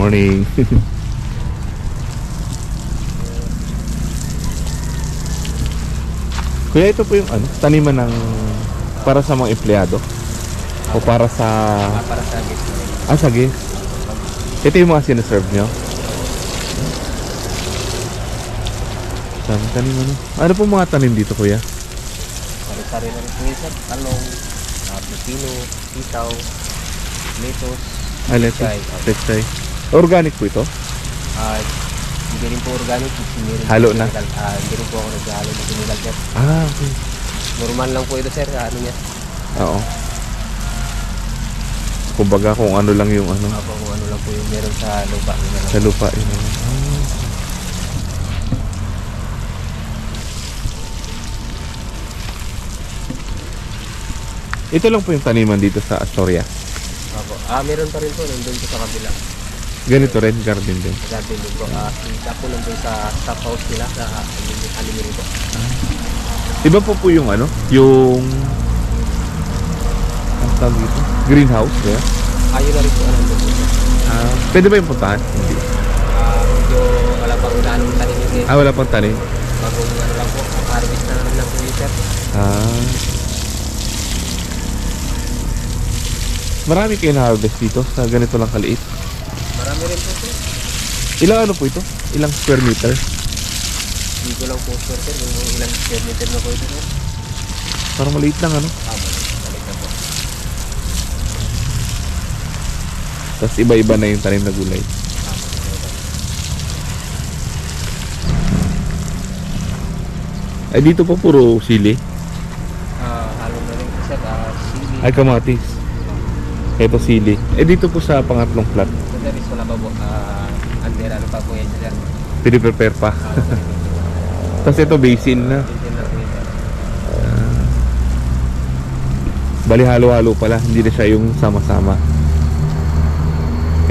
Morning. Kuya, ito po yung ano, taniman ng para sa mga empleyado o para sa Ah, para sa gift ah sige. Ito yung mga sinaserve nyo. Dami tanim ano. Ano po mga tanim dito kuya? Sari-sari na rin po yun, sir. Talong, uh, pipino, sitaw, lettuce, Ah, lettuce. Pechay. Pechay. Organic po ito? Ah, hindi rin po organic, hindi rin Halo na? chemical. Ah, hindi rin po ako naghahalo ng chemical, sir. Ah, okay. Normal lang po ito, sir. ah, Ano niya? Oo. Kumbaga kung ano lang yung ano Ako kung ano lang po yung meron sa lupa. Yun na lang. sa lupa yun. ano. Ah. Ito lang po yung taniman dito sa Astoria. Opo. Ah, meron pa rin po nandun po sa kabila. Ganito rin, garden din. Garden din po. Kita po nandun sa staff house nila sa aluminum po. Iba po po yung ano, yung ang tawag dito? Greenhouse, kaya? Ayun na rin po nandun po. Ah, pwede ba yung puntahan? Hindi. Ah, medyo wala pang ganong tanim yun eh. Ah, wala pang tanim. Bagong ano lang po, harvest na namin lang po yun, sir. Ah. Marami kayo na-harvest dito sa ganito lang kaliit. Marami rin po, sir. Ilang ano po ito? Ilang square meter? Hindi ko lang po, sir, sir, yung ilang square meter na po ito, sir. Parang maliit lang ano. Ah, balik, balik na po. Tapos iba-iba na yung tanim na gulay. Ay dito po puro sili. Ah, halo na rin sir. Ah, sili. Ay kamatis. Ito sili. Eh dito po sa pangatlong. So, sir, is wala pa po. Ah, under, ano pa po yan, sir. Piniprepare pa. Ah, po. Tapos ito basil na. Yun na po yun, sir. Bali halo-halo pala. Hindi na siya yung sama-sama.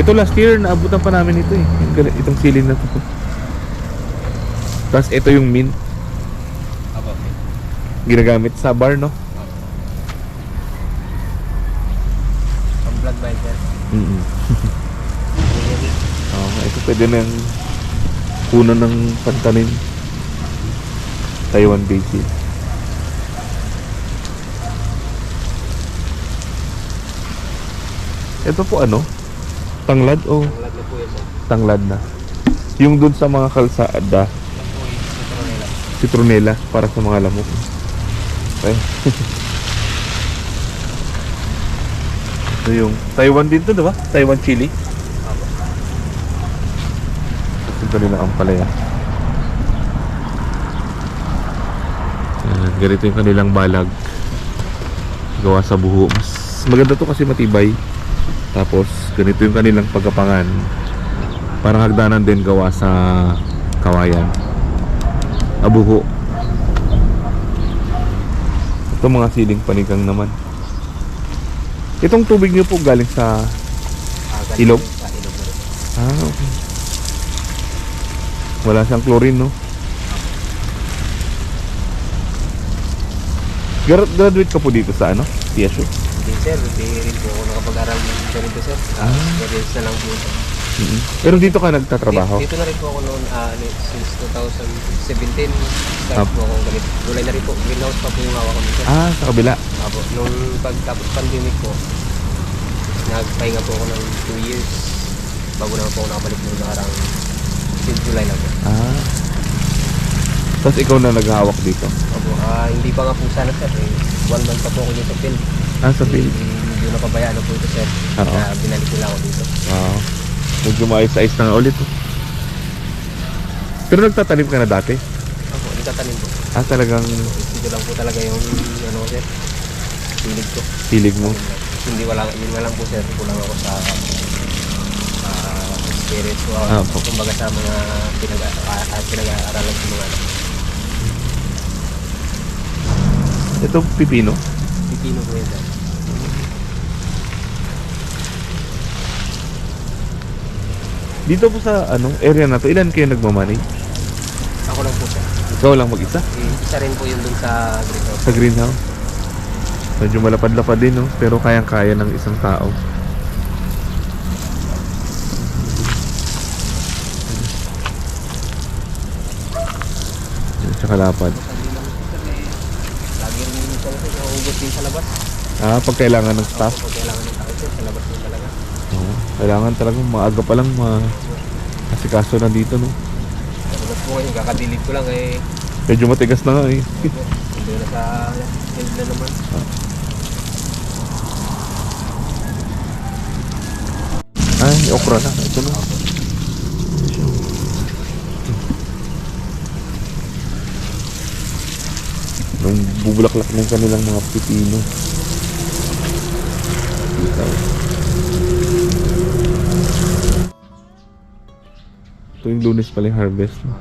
Ito last year, naabutan pa namin ito eh. Yung Itong sili na to. Tapos ito yung mint. Okay. Ginagamit sa bar, no? Ang blood bite, sir. Mm Yun yun. Oh, ito pwede na yung puno ng pantanim. Taiwan basil. Ito po ano? Tanglad o Ang blood na po yun, sir. tanglad na? Yung dun sa mga kalsada, citronella. citronella para sa mga lamok. Okay. Ito yung Taiwan din to, di ba? Taiwan chili. Ito nila ang palaya. Ayan, ganito yung kanilang balag. Gawa sa buho. Mas maganda to kasi matibay. Tapos, ganito yung kanilang pagkapangan. Parang hagdanan din gawa sa kawayan. Abuho. Ito mga siling panigang naman. Itong tubig niyo po galing sa... Ah, galing Ilog? Sa ilog na rin. Ah, okay. Wala siyang chlorine, no? Gra- graduate ka po dito sa ano? TSU? Hindi sir, hindi rin po ako nakapag-aral ng ganito sir. Ah, Ah. experience na lang po. Ito. mm Pero dito ka nagtatrabaho? Dito, dito na rin po ako noon ah, ano, since 2017. Start Ah. po ako ganito. Gulay na rin po. Greenhouse pa po yung hawak ko dito. Ah, sa kabila. Apo, nung pagtapos pandemic po, nagpahinga po ako ng 2 years bago naman po ako nakabalik noong nakarang since July lang po. Ah. Tapos ikaw na naghahawak dito? Apo, ah, hindi pa nga po sana sir. Eh, one month pa po ako dito sa field. Ah, sa field. Eh, Medyo napabayaan na po ito sir. Oo. Kaya binalik nila ako dito. Wow. Medyo maayos-ayos na nga ulit. oh. Pero nagtatanim ka na dati? Apo, nagtatanim po. Ah, talagang Ito lang po talaga yung ano sir. Pilig ko. hilig mo. Hindi wala, yun nga lang po sir. Kulang ako sa ah, experience ko. Ah, po. kumbaga sa mga pinag, uh, pinag-aaralan ko mga ano. Ito, pipino. Pipino po yun sir. Dito po sa ano, area na to, ilan kayo nagmamanage? Ako lang po siya. Ikaw lang mag-isa? Mm, isa rin po yung dun sa greenhouse. Sa greenhouse? Medyo malapad-lapad din, no? Pero kayang-kaya ng isang tao. Tsaka lapad. Eh, lagi rin yung sa labas. Ah, pag kailangan ng staff? Pag kailangan ng tao sa labas nila. Kailangan talagang maaga pa lang ma asikaso na dito, no? Tapos po ngayon, kakadilig ko lang eh. Medyo matigas na nga eh. Hindi na sa field na naman. Ay, okra na. Ito na. Nung bubulaklak ng kanilang mga pipino. Ikaw. Ito yung lunes pala yung harvest. No?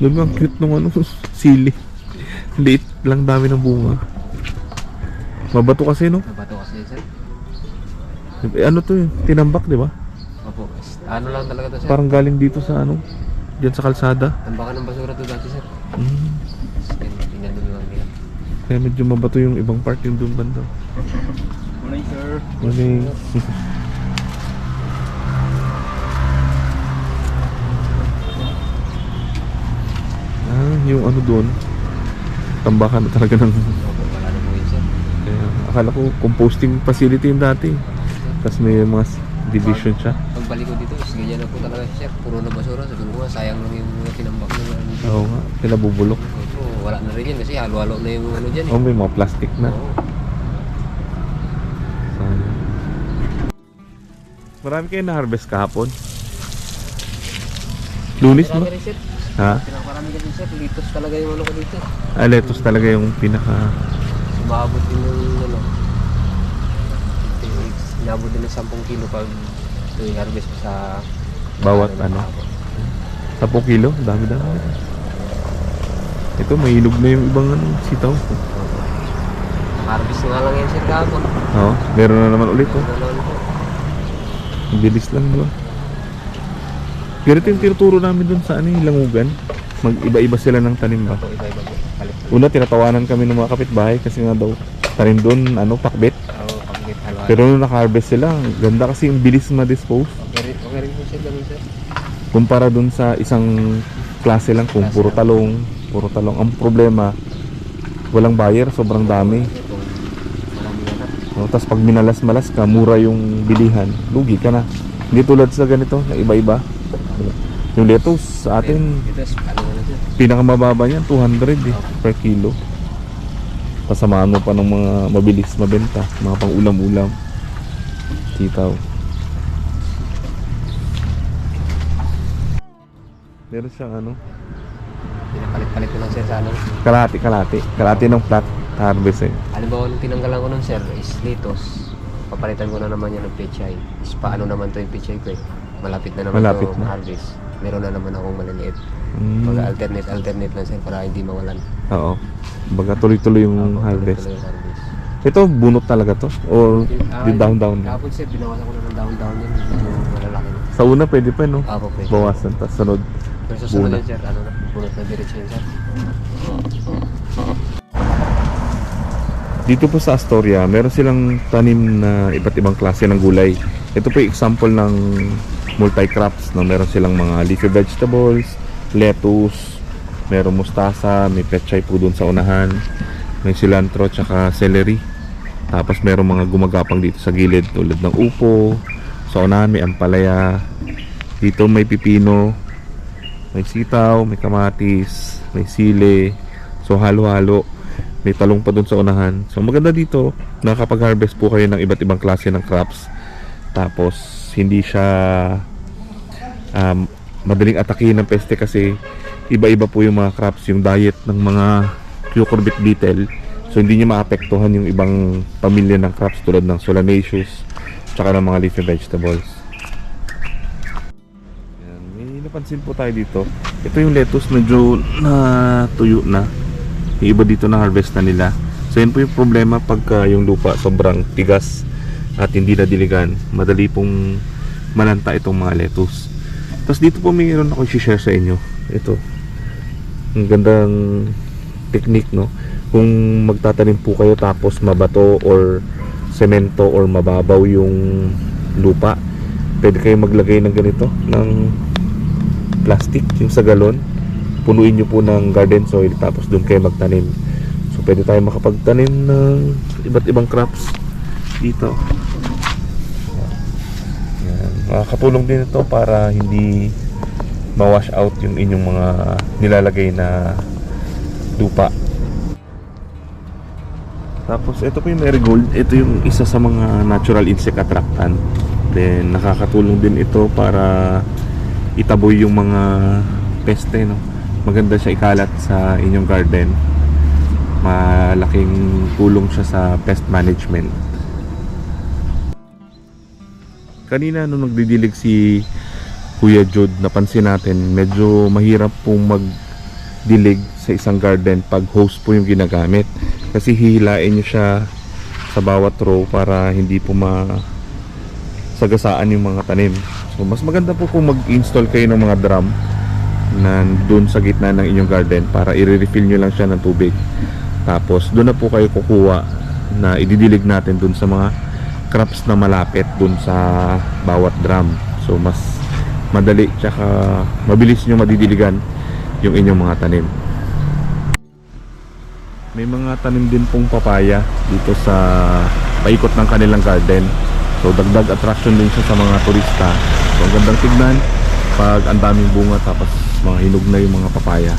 Doon ang cute nung ano, sili. Liit lang dami ng bunga. Mabato kasi, no? Nabato kasi sir. Eh, ano to eh, tinambak, di ba? Opo. Ano lang talaga to sir. Parang galing dito sa ano, diyan sa kalsada. Tambakan ng basura to dati sir. Mm. Tingnan nyo lang nila. Kaya medyo mabato yung ibang part yung doon banda. Morning sir. Morning. ah, yung ano doon, tambakan na talaga ng... Kaya, akala ko composting facility yung dati. Tapos may mga division siya. Pagbalik ko dito, is ganyan na po talaga sir. Puro na basura. Sabi ko nga, sayang lang yung mga tinambak na ano dito. Oo nga, pinabubulok. Opo, wala na rin yan kasi halo-halo na yung ano dyan eh. Oh, may mga plastic na. Oo. Marami kayo na-harvest kahapon. Lunis Marami ba? rin sir. Ha? Pinakarami kasi sir. Litos talaga yung ano ko dito. Ah, lettuce talaga yung pinaka... Umabot din ng ano. Inabot din ng 10 kilo pag yung harvest sa Bawat ano? 10 kilo, dami dami. Ito, mahilog na yung ibang ano, sitaw. Harvest nga lang yan sir kahapon. Oo, meron na naman ulit. Oh. Ano naman po. Ang bilis lang, di ba? Ganito yung tinuturo namin dun sa ano, yung langugan. Mag-iba-iba sila ng tanim ba? Una, tinatawanan kami ng mga kapitbahay kasi nga daw tanim doon, ano, pakbet. Pero nung naka-harvest sila, ganda kasi yung bilis ma-dispose. Okay okay rin po sir, ganun sir. Kumpara dun sa isang klase lang kung puro talong, puro talong. Ang problema, walang buyer, sobrang dami. No, Tapos pag minalas-malas ka, mura yung bilihan, lugi ka na. Hindi tulad sa ganito, na iba-iba. Yung lettuce sa atin, Ito, ano na pinakamababa niyan, 200 eh, per kilo. Kasamaan mo pa ng mga mabilis mabenta, mga pang ulam-ulam. Sitaw. Meron siyang ano, Pinapalit-palit ko lang sir sa ano. kalahati, kalahati. Kalahati ng flat harvest eh. Halimbawa, nung tinanggalan ko nun sir, is litos. Papalitan ko na naman yan ng pechay. Is paano naman to yung pechay ko eh. Malapit na naman Malapit to na. harvest. Meron na naman akong maliliit. Mm, Mga alternate, alternate lang sir para hindi mawalan. oo. Baga tuloy-tuloy yung harvest. tuloy-tuloy yung harvest. Ito, bunot talaga to? Or Ah, di down-down? Kahapon sir, binawasan ko na ng down-down yun. Medyo malalaki na. Sa una, pwede pa, no? Apo pwede. Bawasan, tapos sunod. Pero sa sunod Buna. yun sir, ano na, bunot na diretso yun sir. Dito po sa Astoria, meron silang tanim na iba't ibang klase ng gulay. Ito po yung example ng multi-crops. No? Meron silang mga leafy vegetables, lettuce, meron mustasa, may pechay po dun sa unahan, may cilantro, tsaka celery. Tapos meron mga gumagapang dito sa gilid tulad ng upo, sa unahan may ampalaya, dito may pipino, may sitaw, may kamatis, may sile, so halo-halo. May talong pa dun sa unahan. So maganda dito, nakakapag-harvest po kayo ng iba't ibang klase ng crops. Tapos hindi siya um, madaling atakihin ng peste kasi iba-iba po yung mga crops, yung diet ng mga cucurbit beetle. So hindi niya maapektuhan yung ibang pamilya ng crops tulad ng solanaceous tsaka ng mga leafy vegetables. Yan, may napansin po tayo dito. Ito yung lettuce medyo na tuyo na. Yung iba dito na harvest na nila. So yun po yung problema pagka yung lupa sobrang tigas at hindi na diligan. Madali pong malanta itong mga lettuce. Tapos dito po mayroon ako i-share sa inyo. Ito. Ang gandang technique no. Kung magtatanim po kayo tapos mabato or semento or mababaw yung lupa, pwede kayo maglagay ng ganito ng plastic yung sa galon punuin nyo po ng garden soil tapos doon kayo magtanim. So pwede tayo makapagtanim ng iba't ibang crops dito. Makakatulong din ito para hindi ma-wash out yung inyong mga nilalagay na lupa. Tapos ito po yung marigold. Ito yung isa sa mga natural insect attractant. Then nakakatulong din ito para itaboy yung mga peste no. Maganda siya ikalat sa inyong garden. Malaking tulong siya sa pest management. Kanina nung nagdidilig si Kuya Jude, napansin natin medyo mahirap pong magdilig sa isang garden pag hose po yung ginagamit. Kasi hihilain nyo siya sa bawat row para hindi po ma sagasaan yung mga tanim. So mas maganda po kung mag-install kayo ng mga drum na doon sa gitna ng inyong garden para i-refill nyo lang siya ng tubig. Tapos doon na po kayo kukuha na ididilig natin doon sa mga crops na malapit doon sa bawat drum. So mas madali tsaka mabilis nyo madidiligan yung inyong mga tanim. May mga tanim din pong papaya dito sa paikot ng kanilang garden. So dagdag attraction din siya sa mga turista. So ang gandang tignan pag ang daming bunga tapos mga hinog na yung mga papaya.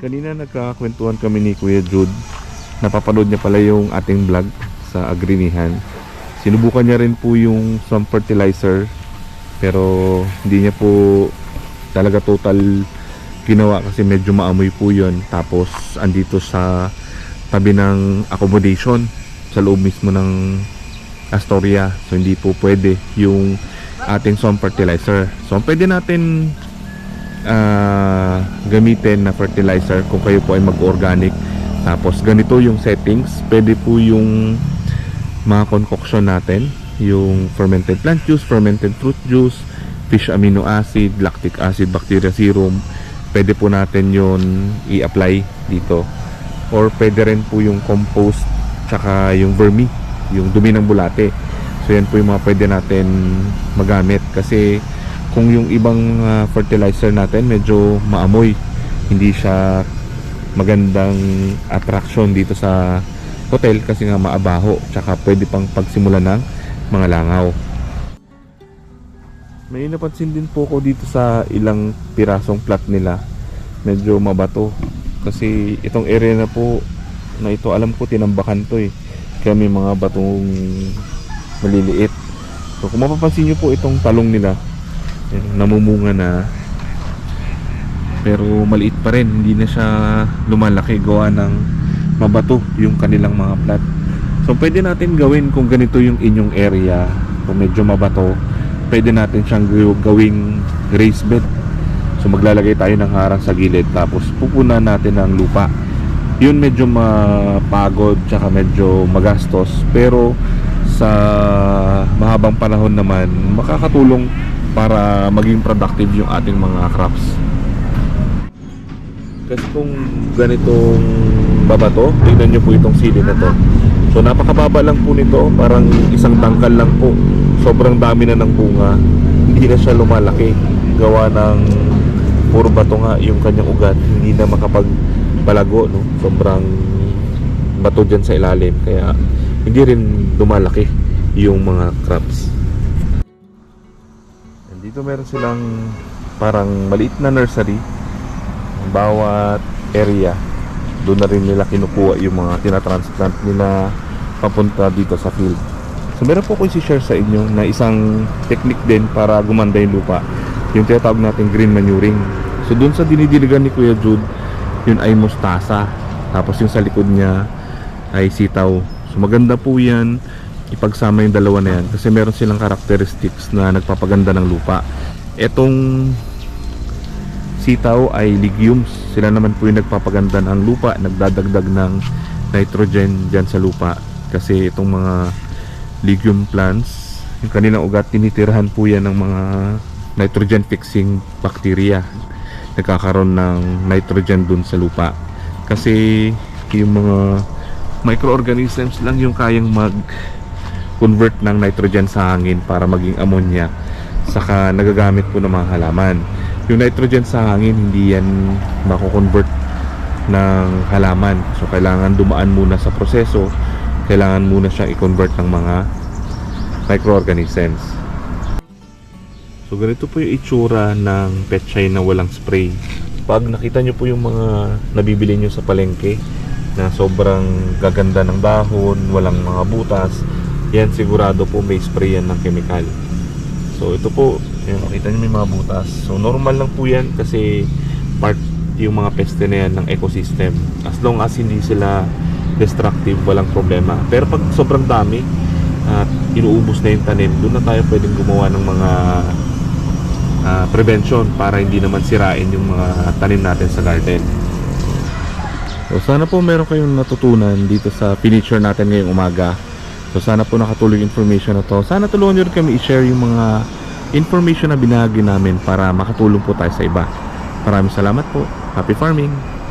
Kanina nagkakwentuhan kami ni Kuya Jude. Napapanood niya pala yung ating vlog sa agrinihan. Sinubukan niya rin po yung some fertilizer pero hindi niya po talaga total ginawa kasi medyo maamoy po yun. Tapos andito sa tabi ng accommodation sa loob mismo ng Astoria. So hindi po pwede yung ating some fertilizer. So pwede natin ah, gamitin na fertilizer kung kayo po ay mag-organic tapos ganito yung settings. Pwede po yung mga concoction natin. Yung fermented plant juice, fermented fruit juice fish amino acid, lactic acid, bacteria serum. Pwede po natin yon i-apply dito. Or pwede rin po yung compost tsaka yung vermi yung dumi ng bulate. So yan po yung mga pwede natin magamit. Kasi kung yung ibang ah, fertilizer natin medyo maamoy. Hindi siya magandang attraction dito sa hotel kasi nga maabaho tsaka pwede pang pagsimula ng mga langaw may napansin din po ko dito sa ilang pirasong plat nila. Medyo mabato. Kasi itong area na po na ito alam ko tinambakan to eh. Kaya may mga batong maliliit. So kung mapapansin nyo po itong talong nila, yan, namumunga na. Pero maliit pa rin, hindi na siya lumalaki gawa ng mabato yung kanilang mga plat. So pwede natin gawin kung ganito yung inyong area, kung medyo mabato, pwede natin siyang gaw- gawing raised bed. So maglalagay tayo ng harang sa gilid tapos pupunan natin ng lupa. Yun medyo mapagod tsaka medyo magastos pero sa mahabang panahon naman makakatulong para maging productive yung ating mga crops. Kasi kung ganitong babato, tingnan nyo po itong sili na to. So napakababa lang po nito, parang isang tangkal lang po. Sobrang dami na ng bunga. Hindi na siya lumalaki. Gawa ng puro bato nga yung kanyang ugat. Hindi na makapagpalago, no? Sobrang bato dyan sa ilalim. Kaya hindi rin lumalaki yung mga crops. And dito meron silang parang maliit na nursery. Bawat area doon na rin nila kinukuha yung mga tinatransplant nila papunta dito sa field. So meron po ko i-share sa inyo na isang technique din para gumanda yung lupa. Yung tinatawag natin green manuring. So doon sa dinidiligan ni Kuya Jude, yun ay mustasa. Tapos yung sa likod niya ay sitaw. So maganda po yan ipagsama yung dalawa na yan kasi meron silang characteristics na nagpapaganda ng lupa. Etong sitaw ay legumes. Sila naman po yung nagpapaganda ng lupa, nagdadagdag ng nitrogen dyan sa lupa. Kasi itong mga legume plants, yung kanilang ugat, tinitirahan po yan ng mga nitrogen fixing bacteria. Nagkakaroon ng nitrogen dun sa lupa. Kasi yung mga microorganisms lang yung kayang mag convert ng nitrogen sa hangin para maging ammonia saka nagagamit po ng mga halaman yung nitrogen sa hangin hindi yan mako-convert ng halaman. So kailangan dumaan muna sa proseso. Kailangan muna siyang i-convert ng mga microorganisms. So ganito po yung itsura ng petchay na walang spray. Pag nakita nyo po yung mga nabibili nyo sa palengke na sobrang gaganda ng dahon, walang mga butas, yan sigurado po may spray yan ng chemical. So ito po, yan, makita nyo may mga butas. So normal lang po yan kasi part yung mga peste na yan ng ecosystem. As long as hindi sila destructive, walang problema. Pero pag sobrang dami at inuubos na yung tanim, doon na tayo pwedeng gumawa ng mga ah, prevention para hindi naman sirain yung mga tanim natin sa garden. So sana po meron kayong natutunan dito sa finiture natin ngayong umaga. So sana po nakatulong information na to. Sana tulungan nyo rin kami i-share yung mga information na binahagi namin para makatulong po tayo sa iba. Maraming salamat po. Happy farming!